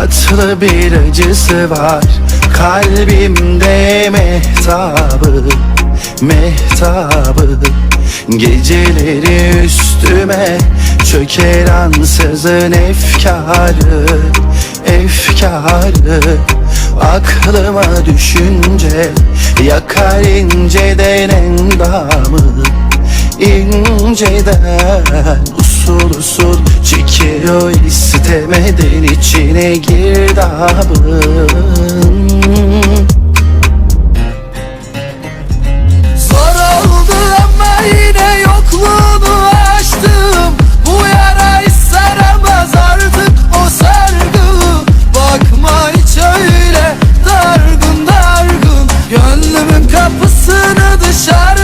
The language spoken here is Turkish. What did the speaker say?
Tatlı bir acısı var. Kalbimde mehtabı Mehtabı. Geceleri üstüme Çöker ansızın efkarı Efkarı. Aklıma düşünce Yakar inceden endamı inceden Usul usul Geliyor istemeden içine girdabın Zor ama yine yokluğunu açtım. Bu yara saramaz artık o sargı. Bakma hiç öyle dargın dargın. Gönlümün kapısını dışarı